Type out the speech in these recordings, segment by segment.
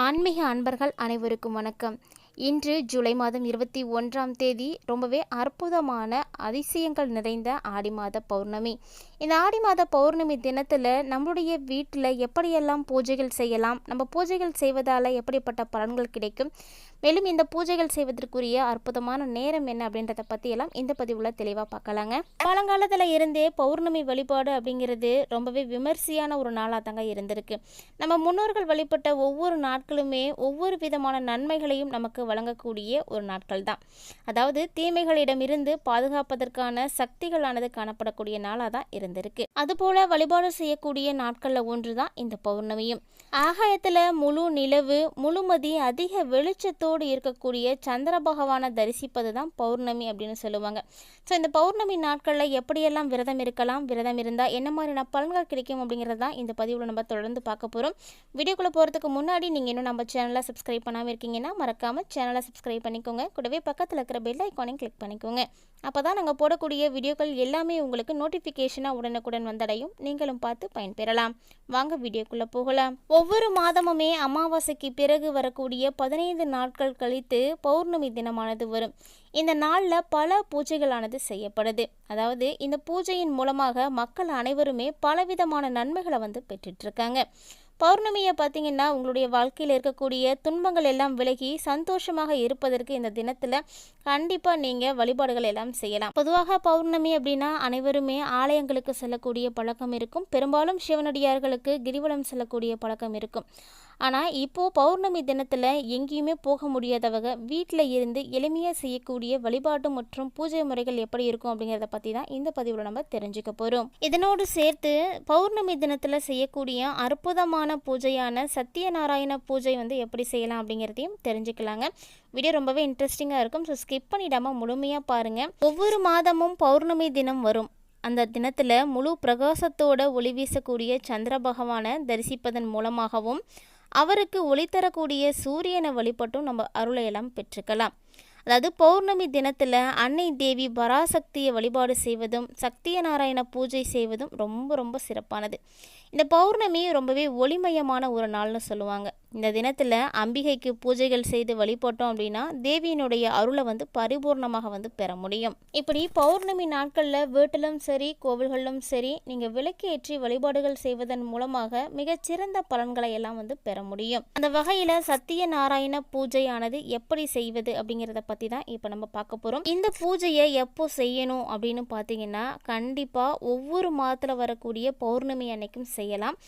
ஆன்மீக அன்பர்கள் அனைவருக்கும் வணக்கம். இன்று ஜூலை மாதம் இருபத்தி ஒன்றாம் தேதி ரொம்பவே அற்புதமான அதிசயங்கள் நிறைந்த ஆடி மாத பௌர்ணமி. இந்த ஆடி மாத பௌர்ணமி தினத்தில் நம்மளுடைய வீட்டில் எப்படியெல்லாம் பூஜைகள் செய்யலாம்? நம்ம பூஜைகள் செய்வதால் எப்படிப்பட்ட பலன்கள் கிடைக்கும்? மேலும் இந்த பூஜைகள் செய்வதற்குரிய அற்புதமான நேரம் என்ன அப்படின்றத பற்றியெல்லாம் இந்த பதிவில் தெளிவாக பார்க்கலாங்க. பழங்காலத்தில் இருந்தே பௌர்ணமி வழிபாடு அப்படிங்கிறது ரொம்பவே விமர்சையான ஒரு நாளாக தாங்க இருந்திருக்கு. நம்ம முன்னோர்கள் வழிபட்ட ஒவ்வொரு நாட்களுமே ஒவ்வொரு விதமான நன்மைகளையும் நமக்கு வழங்கக்கூடிய ஒரு நாட்கள் தான். அதாவது தீமைகளிடமிருந்து பாதுகாப்பதற்கான சக்திகளானது காணப்படக்கூடிய நாளாக தான் இருந்திருக்கு. அதுபோல வழிபாடு செய்யக்கூடிய நாட்களில் ஒன்று தான் இந்த பௌர்ணமியும். ஆகாயத்தில் முழு நிலவு முழுமதி அதிக வெளிச்சத்தோடு இருக்கக்கூடிய சந்திர பகவானை தரிசிப்பது தான் பௌர்ணமி அப்படின்னு சொல்லுவாங்க. ஸோ இந்த பௌர்ணமி நாட்களில் எப்படியெல்லாம் விரதம் இருக்கலாம் விரதம் இருந்தால் என்ன மாதிரியான பலன்கள் கிடைக்கும் அப்படிங்கிறது தான் இந்த பதிவில் நம்ம தொடர்ந்து பார்க்க போகிறோம் வீடியோக்குள்ளே போகிறதுக்கு முன்னாடி நீங்கள் இன்னும் நம்ம சேனலை சப்ஸ்கிரைப் பண்ணாமல் இருக்கீங்கன்னா மறக்காமல் சேனலை சப்ஸ்கிரைப் பண்ணிக்கோங்க. கூடவே பக்கத்தில் இருக்கிற பெல் ஐக்கானையும் கிளிக் பண்ணிக்கோங்க. அப்போ தான் நாங்கள் போடக்கூடிய வீடியோக்கள் எல்லாமே உங்களுக்கு நோட்டிஃபிகேஷனாக உடனுக்குடன் வந்தடையும். நீங்களும் பார்த்து பயன்பெறலாம். வாங்க வீடியோக்குள்ளே போகலாம். ஒவ்வொரு மாதமுமே அமாவாசைக்கு பிறகு வரக்கூடிய பதினைந்து நாட்கள் கழித்து பௌர்ணமி தினமானது வரும். இந்த நாளில் பல பூஜைகளானது செய்யப்படுது. அதாவது இந்த பூஜையின் மூலமாக மக்கள் அனைவருமே பலவிதமான நன்மைகளை வந்து பெற்றுட்ருக்காங்க. பௌர்ணமியை பார்த்தீங்கன்னா உங்களுடைய வாழ்க்கையில் இருக்கக்கூடிய துன்பங்கள் எல்லாம் விலகி சந்தோஷமாக இருப்பதற்கு இந்த தினத்தில் கண்டிப்பாக நீங்கள் வழிபாடுகள் எல்லாம் செய்யலாம். பொதுவாக பௌர்ணமி அப்படின்னா அனைவருமே ஆலயங்களுக்கு செல்லக்கூடிய பழக்கம் இருக்கும். பெரும்பாலும் சிவனடியார்களுக்கு கிரிவலம் செல்லக்கூடிய பழக்கம் இருக்கும். ஆனால் இப்போது பௌர்ணமி தினத்தில் எங்கேயுமே போக முடியாதவங்க வீட்டில் இருந்து எளிமையாக செய்யக்கூடிய வழிபாட்டு மற்றும் பூஜை முறைகள் எப்படி இருக்கும் அப்படிங்கிறத பற்றி தான் இந்த பதிவில் நம்ம தெரிஞ்சுக்க போகிறோம் இதனோடு சேர்த்து பௌர்ணமி தினத்தில் செய்யக்கூடிய அற்புதமான பூஜையான சத்யநாராயண பூஜை வந்து எப்படி செய்யலாம் அப்படிங்கிறதையும் தெரிஞ்சுக்கலாங்க. வீடியோ ரொம்பவே இன்ட்ரெஸ்டிங்காக இருக்கும். ஸோ ஸ்கிப் பண்ணிடாமல் முழுமையாக பாருங்கள் ஒவ்வொரு மாதமும் பௌர்ணமி தினம் வரும். அந்த தினத்தில் முழு பிரகாசத்தோட ஒளி வீசக்கூடிய சந்திர பகவானை தரிசிப்பதன் மூலமாகவும் அவருக்கு ஒளி தரக்கூடிய சூரியனை வழிபட்டும் நம்ம அருளையெல்லாம் பெற்றுக்கலாம். அதாவது பௌர்ணமி தினத்தில் அன்னை தேவி பராசக்தியை வழிபாடு செய்வதும் சக்திய நாராயண பூஜை செய்வதும் ரொம்ப ரொம்ப சிறப்பானது. இந்த பௌர்ணமி ரொம்பவே ஒளிமயமான ஒரு நாள்னு சொல்லுவாங்க. இந்த தினத்தில் அம்பிகைக்கு பூஜைகள் செய்து வழிபட்டோம் அப்படின்னா தேவியினுடைய அருளை வந்து பரிபூர்ணமாக வந்து பெற முடியும். இப்படி பௌர்ணமி நாட்களில் வீட்டிலும் சரி கோவில்களிலும் சரி நீங்கள் விளக்கேற்றி வழிபாடுகள் செய்வதன் மூலமாக மிகச்சிறந்த பலன்களை எல்லாம் வந்து பெற முடியும். அந்த வகையில் சத்திய நாராயண பூஜையானது எப்படி செய்வது அப்படிங்கிறத பற்றி தான் இப்போ நம்ம பார்க்க போகிறோம் இந்த பூஜையை எப்போ செய்யணும் அப்படின்னு பார்த்தீங்கன்னா கண்டிப்பாக ஒவ்வொரு மாதத்தில் வரக்கூடிய பௌர்ணமி அன்னைக்கும் செய்யலாம்.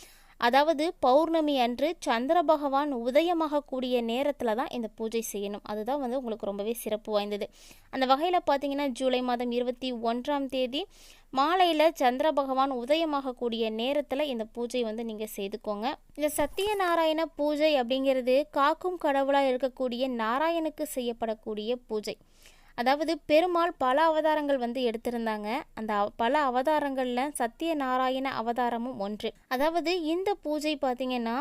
அதாவது பௌர்ணமி அன்று சந்திர பகவான் உதயமாகக்கூடிய நேரத்தில் தான் இந்த பூஜை செய்யணும். அதுதான் வந்து உங்களுக்கு ரொம்பவே சிறப்பு வாய்ந்தது. அந்த வகையில் பார்த்தீங்கன்னா ஜூலை மாதம் இருபத்தி ஒன்றாம் தேதி மாலையில் சந்திர பகவான் உதயமாகக்கூடிய நேரத்தில் இந்த பூஜை வந்து நீங்கள் செய்துக்கோங்க. இந்த சத்தியநாராயண பூஜை அப்படிங்கிறது காக்கும் கடவுளாக இருக்கக்கூடிய நாராயணுக்கு செய்யப்படக்கூடிய பூஜை. அதாவது பெருமாள் பல அவதாரங்கள் வந்து எடுத்திருந்தாங்க. அந்த பல அவதாரங்களில் சத்தியநாராயண அவதாரமும் ஒன்று. அதாவது இந்த பூஜை பார்த்திங்கன்னா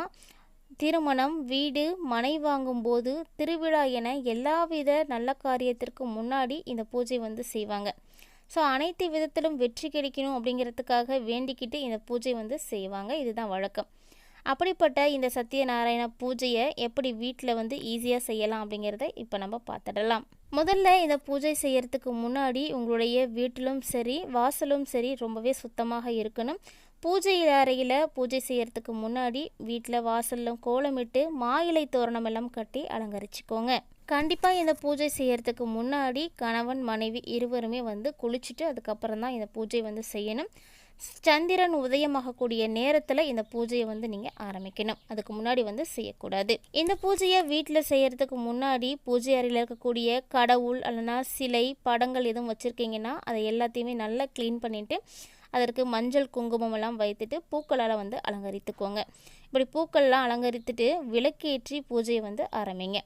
திருமணம் வீடு மனை வாங்கும்போது திருவிழா என எல்லாவித நல்ல காரியத்திற்கும் முன்னாடி இந்த பூஜை வந்து செய்வாங்க. ஸோ அனைத்து விதத்திலும் வெற்றி கிடைக்கணும் அப்படிங்கிறதுக்காக வேண்டிக்கிட்டு இந்த பூஜை வந்து செய்வாங்க. இதுதான் வழக்கம். அப்படிப்பட்ட இந்த சத்யநாராயண பூஜையை எப்படி வீட்டில் வந்து ஈஸியாக செய்யலாம் அப்படிங்கிறத இப்போ நம்ம பார்த்துடலாம். முதல்ல இந்த பூஜை செய்யறதுக்கு முன்னாடி உங்களுடைய வீட்டிலும் சரி வாசலும் சரி ரொம்பவே சுத்தமாக இருக்கணும். பூஜை அறையில் பூஜை செய்யறதுக்கு முன்னாடி வீட்டில் வாசலில் கோலமிட்டு மாயிலை தோரணம் எல்லாம் கட்டி அலங்கரிச்சுக்கோங்க. கண்டிப்பாக இந்த பூஜை செய்யறதுக்கு முன்னாடி கணவன் மனைவி இருவருமே வந்து குளிச்சுட்டு அதுக்கப்புறம் தான் இந்த பூஜை வந்து செய்யணும். சந்திரன் உதயமாகக்கூடிய நேரத்தில் இந்த பூஜையை வந்து நீங்கள் ஆரம்பிக்கணும். அதுக்கு முன்னாடி வந்து செய்யக்கூடாது. இந்த பூஜையை வீட்டில் செய்கிறதுக்கு முன்னாடி பூஜை அறையில் இருக்கக்கூடிய கடவுள் அல்லனா சிலை படங்கள் எதுவும் வச்சுருக்கீங்கன்னா அதை எல்லாத்தையுமே நல்லா க்ளீன் பண்ணிவிட்டு அதற்கு மஞ்சள் குங்குமம் எல்லாம் வைத்துட்டு பூக்களால் வந்து அலங்கரித்துக்கோங்க. இப்படி பூக்கள்லாம் அலங்கரித்துட்டு விளக்கேற்றி பூஜையை வந்து ஆரம்பிங்க.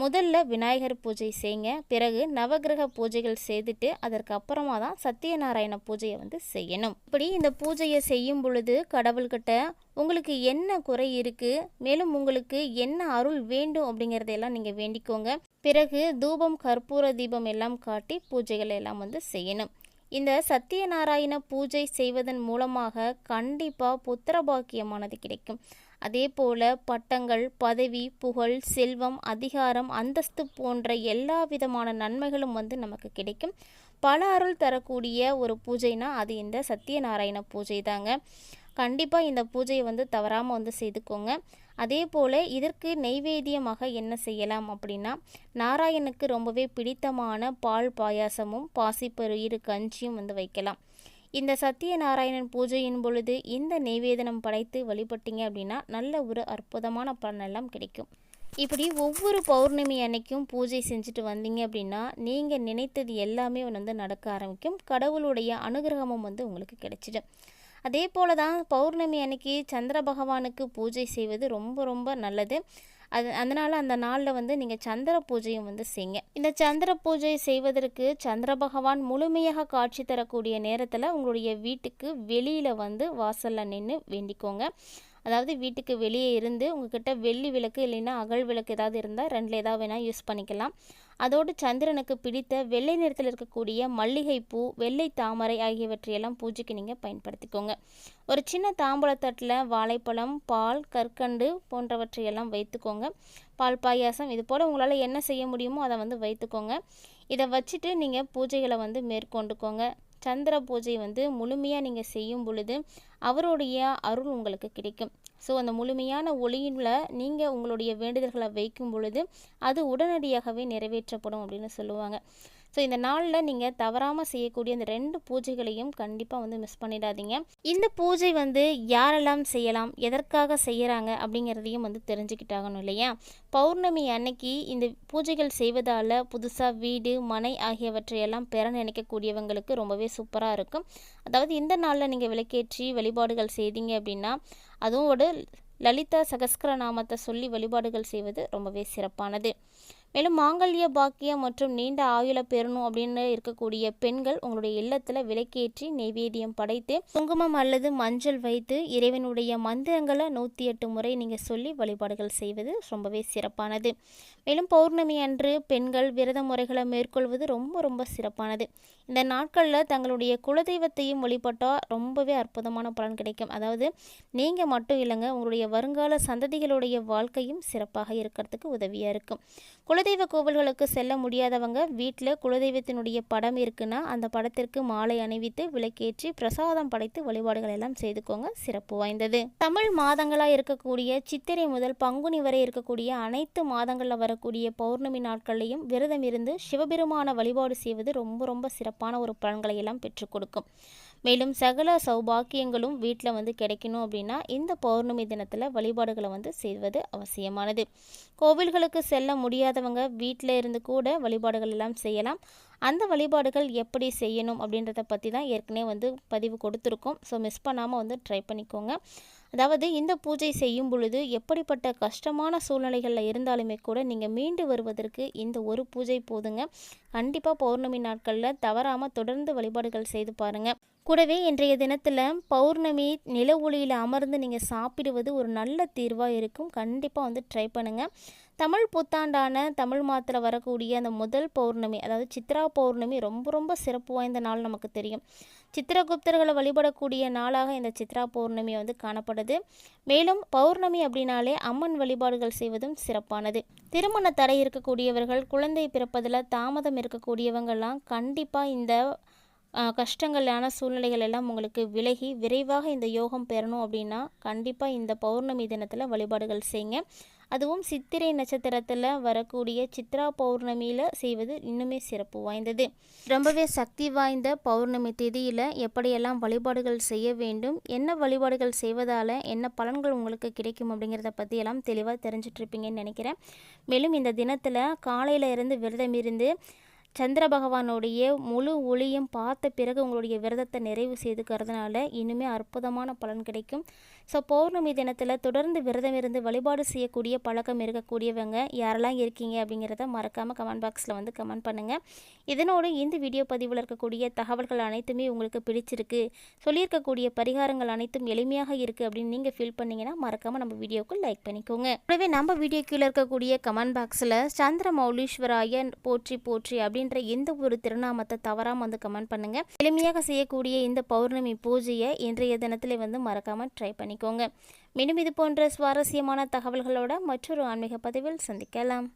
முதல்ல விநாயகர் பூஜை செய்யுங்க பிறகு நவகிரக பூஜைகள் செய்துட்டு அதற்கு அப்புறமா தான் சத்யநாராயண பூஜையை வந்து செய்யணும். இப்படி இந்த பூஜையை செய்யும் பொழுது கடவுள்கிட்ட உங்களுக்கு என்ன குறை இருக்குது மேலும் உங்களுக்கு என்ன அருள் வேண்டும் அப்படிங்கிறதையெல்லாம் நீங்கள் வேண்டிக்கோங்க. பிறகு தூபம் கற்பூர தீபம் எல்லாம் காட்டி பூஜைகளை எல்லாம் வந்து செய்யணும். இந்த சத்தியநாராயண பூஜை செய்வதன் மூலமாக கண்டிப்பாக புத்திர பாக்கியமானது கிடைக்கும். அதே போல் பட்டங்கள் பதவி புகழ் செல்வம் அதிகாரம் அந்தஸ்து போன்ற எல்லா விதமான நன்மைகளும் வந்து நமக்கு கிடைக்கும். பல அருள் தரக்கூடிய ஒரு பூஜைனா அது இந்த சத்யநாராயண பூஜை தாங்க. கண்டிப்பாக இந்த பூஜையை வந்து தவறாமல் வந்து செய்துக்கோங்க. அதே போல் இதற்கு நெய்வேத்தியமாக என்ன செய்யலாம் அப்படின்னா நாராயணுக்கு ரொம்பவே பிடித்தமான பால் பாயாசமும் பாசிப்பயிறு கஞ்சியும் வந்து வைக்கலாம். இந்த சத்தியநாராயணன் பூஜையின் பொழுது இந்த நெய்வேதனம் படைத்து வழிபட்டீங்க அப்படின்னா நல்ல ஒரு அற்புதமான பலனெல்லாம் கிடைக்கும். இப்படி ஒவ்வொரு பௌர்ணமி அன்னைக்கும் பூஜை செஞ்சுட்டு வந்தீங்க அப்படின்னா நீங்கள் நினைத்தது எல்லாமே வந்து நடக்க ஆரம்பிக்கும். கடவுளுடைய அனுகிரகமும் வந்து உங்களுக்கு கிடைச்சிடும். அதே போல தான் பௌர்ணமி அன்னைக்கு சந்திர பகவானுக்கு பூஜை செய்வது ரொம்ப ரொம்ப நல்லது. அது அதனால் அந்த நாளில் வந்து நீங்கள் சந்திர பூஜையும் வந்து செய்யுங்க இந்த சந்திர பூஜை செய்வதற்கு சந்திர பகவான் முழுமையாக காட்சி தரக்கூடிய நேரத்தில் உங்களுடைய வீட்டுக்கு வெளியில் வந்து வாசலில் நின்று வேண்டிக்கோங்க. அதாவது வீட்டுக்கு வெளியே இருந்து உங்ககிட்ட வெள்ளி விளக்கு இல்லைன்னா அகல் விளக்கு ஏதாவது இருந்தால் ரெண்டில் ஏதாவது வேணால் யூஸ் பண்ணிக்கலாம். அதோடு சந்திரனுக்கு பிடித்த வெள்ளை நிறத்தில் இருக்கக்கூடிய மல்லிகைப்பூ வெள்ளை தாமரை ஆகியவற்றையெல்லாம் பூஜைக்கு நீங்கள் பயன்படுத்திக்கோங்க. ஒரு சின்ன தாம்பூலத்தட்டில் வாழைப்பழம் பால் கற்கண்டு போன்றவற்றையெல்லாம் வைத்துக்கோங்க. பால் பாயாசம் இது போல் உங்களால் என்ன செய்ய முடியுமோ அதை வந்து வைத்துக்கோங்க. இதை வச்சுட்டு நீங்கள் பூஜைகளை வந்து மேற்கொண்டுக்கோங்க. சந்திர பூஜை வந்து முழுமையாக நீங்கள் செய்யும் பொழுது அவருடைய அருள் உங்களுக்கு கிடைக்கும். ஸோ அந்த முழுமையான ஒளியில் நீங்கள் உங்களுடைய வேண்டுதல்களை வைக்கும் பொழுது அது உடனடியாகவே நிறைவேற்றப்படும் அப்படின்னு சொல்லுவாங்க. ஸோ இந்த நாளில் நீங்கள் தவறாமல் செய்யக்கூடிய இந்த ரெண்டு பூஜைகளையும் கண்டிப்பாக வந்து மிஸ் பண்ணிடாதீங்க. இந்த பூஜை வந்து யாரெல்லாம் செய்யலாம் எதற்காக செய்கிறாங்க அப்படிங்கிறதையும் வந்து தெரிஞ்சுக்கிட்டாகணும் இல்லையா? பௌர்ணமி அன்னைக்கு இந்த பூஜைகள் செய்வதால் புதுசாக வீடு மனை ஆகியவற்றையெல்லாம் பெற நினைக்கக்கூடியவங்களுக்கு ரொம்பவே சூப்பராக இருக்கும். அதாவது இந்த நாளில் நீங்கள் விளக்கேற்றி வழிபாடுகள் செய்தீங்க அப்படின்னா அதுவும் ஒரு லலிதா சகஸ்கர நாமத்தை சொல்லி வழிபாடுகள் செய்வது ரொம்பவே சிறப்பானது. மேலும் மாங்கல்ய பாக்கியம் மற்றும் நீண்ட ஆயுள பெறணும் அப்படின்னு இருக்கக்கூடிய பெண்கள் உங்களுடைய இல்லத்தில் விளக்கேற்றி நெய்வேதியம் படைத்து குங்குமம் அல்லது மஞ்சள் வைத்து இறைவனுடைய மந்திரங்களை நூற்றி எட்டு முறை நீங்கள் சொல்லி வழிபாடுகள் செய்வது ரொம்பவே சிறப்பானது. மேலும் பௌர்ணமி அன்று பெண்கள் விரத முறைகளை மேற்கொள்வது ரொம்ப ரொம்ப சிறப்பானது. இந்த நாட்களில் தங்களுடைய குலதெய்வத்தையும் வழிபட்டால் ரொம்பவே அற்புதமான பலன் கிடைக்கும். அதாவது நீங்கள் மட்டும் இல்லைங்க உங்களுடைய வருங்கால சந்ததிகளுடைய வாழ்க்கையும் சிறப்பாக இருக்கிறதுக்கு உதவியாக இருக்கும். குலதெய்வ கோவில்களுக்கு செல்ல முடியாதவங்க வீட்டில் குலதெய்வத்தினுடைய படம் இருக்குன்னா அந்த படத்திற்கு மாலை அணிவித்து விளக்கேற்றி பிரசாதம் படைத்து வழிபாடுகள் எல்லாம் செய்துக்கோங்க. சிறப்பு வாய்ந்தது. தமிழ் மாதங்களாக இருக்கக்கூடிய சித்திரை முதல் பங்குனி வரை இருக்கக்கூடிய அனைத்து மாதங்களில் வரக்கூடிய பௌர்ணமி நாட்களையும் விரதம் இருந்து சிவபெருமான வழிபாடு செய்வது ரொம்ப ரொம்ப சிறப்பான ஒரு பலன்களை எல்லாம் பெற்றுக் கொடுக்கும். மேலும் சகல சௌபாக்கியங்களும் வீட்டில் வந்து கிடைக்கணும் அப்படின்னா இந்த பௌர்ணமி தினத்தில் வழிபாடுகளை வந்து செய்வது அவசியமானது. கோவில்களுக்கு செல்ல முடியாதவங்க வீட்டில் இருந்து கூட வழிபாடுகள் எல்லாம் செய்யலாம். அந்த வழிபாடுகள் எப்படி செய்யணும் அப்படின்றத பற்றி தான் ஏற்கனவே வந்து பதிவு கொடுத்துருக்கோம். ஸோ மிஸ் பண்ணாமல் வந்து ட்ரை பண்ணிக்கோங்க. அதாவது இந்த பூஜை செய்யும் பொழுது எப்படிப்பட்ட கஷ்டமான சூழ்நிலைகளில் இருந்தாலுமே கூட நீங்கள் மீண்டு வருவதற்கு இந்த ஒரு பூஜை போதுங்க. கண்டிப்பாக பௌர்ணமி நாட்களில் தவறாமல் தொடர்ந்து வழிபாடுகள் செய்து பாருங்கள் கூடவே இன்றைய தினத்தில் பௌர்ணமி நில ஒளியில் அமர்ந்து நீங்கள் சாப்பிடுவது ஒரு நல்ல தீர்வாக இருக்கும். கண்டிப்பாக வந்து ட்ரை பண்ணுங்கள் தமிழ் புத்தாண்டான தமிழ் மாதத்தில் வரக்கூடிய அந்த முதல் பௌர்ணமி அதாவது சித்ரா பௌர்ணமி ரொம்ப ரொம்ப சிறப்பு வாய்ந்த நாள் நமக்கு தெரியும். சித்திரகுப்தர்களை வழிபடக்கூடிய நாளாக இந்த சித்ரா பௌர்ணமி வந்து காணப்படுது. மேலும் பௌர்ணமி அப்படின்னாலே அம்மன் வழிபாடுகள் செய்வதும் சிறப்பானது. திருமண தடை இருக்கக்கூடியவர்கள் குழந்தை பிறப்பதில் தாமதம் இருக்கக்கூடியவங்கள்லாம் கண்டிப்பாக இந்த கஷ்டங்களான சூழ்நிலைகள் எல்லாம் உங்களுக்கு விலகி விரைவாக இந்த யோகம் பெறணும் அப்படின்னா கண்டிப்பாக இந்த பௌர்ணமி தினத்தில் வழிபாடுகள் செய்யுங்க அதுவும் சித்திரை நட்சத்திரத்தில் வரக்கூடிய சித்ரா பௌர்ணமியில் செய்வது இன்னுமே சிறப்பு வாய்ந்தது. ரொம்பவே சக்தி வாய்ந்த பௌர்ணமி திதியில் எப்படியெல்லாம் வழிபாடுகள் செய்ய வேண்டும் என்ன வழிபாடுகள் செய்வதால் என்ன பலன்கள் உங்களுக்கு கிடைக்கும் அப்படிங்கிறத பற்றியெல்லாம் தெளிவாக தெரிஞ்சிட்ருப்பீங்கன்னு நினைக்கிறேன். மேலும் இந்த தினத்தில் காலையில் இருந்து விரதம் இருந்து சந்திர பகவானுடைய முழு ஒளியும் பார்த்த பிறகு உங்களுடைய விரதத்தை நிறைவு செய்துக்கிறதுனால இனிமே அற்புதமான பலன் கிடைக்கும். ஸோ பௌர்ணமி தினத்தில் தொடர்ந்து விரதம் இருந்து வழிபாடு செய்யக்கூடிய பழக்கம் இருக்கக்கூடியவங்க யாரெல்லாம் இருக்கீங்க அப்படிங்கிறத மறக்காமல் கமெண்ட் பாக்ஸில் வந்து கமெண்ட் பண்ணுங்கள் இதனோடு இந்த வீடியோ பதிவில் இருக்கக்கூடிய தகவல்கள் அனைத்துமே உங்களுக்கு பிடிச்சிருக்கு. சொல்லியிருக்கக்கூடிய பரிகாரங்கள் அனைத்தும் எளிமையாக இருக்குது அப்படின்னு நீங்கள் ஃபீல் பண்ணிங்கன்னா மறக்காமல் நம்ம வீடியோக்கு லைக் பண்ணிக்கோங்க. கூடவே நம்ம வீடியோ கீழே இருக்கக்கூடிய கமெண்ட் பாக்ஸில் சந்திர மௌலீஸ்வராயன் போற்றி போற்றி அப்படின்ற எந்த ஒரு திருநாமத்தை தவறாமல் வந்து கமெண்ட் பண்ணுங்கள் எளிமையாக செய்யக்கூடிய இந்த பௌர்ணமி பூஜையை இன்றைய தினத்தில் வந்து மறக்காமல் ட்ரை பண்ணிக்கோங்க. மீண்டும் இது போன்ற சுவாரஸ்யமான தகவல்களோட மற்றொரு ஆன்மீக பதிவில் சந்திக்கலாம்.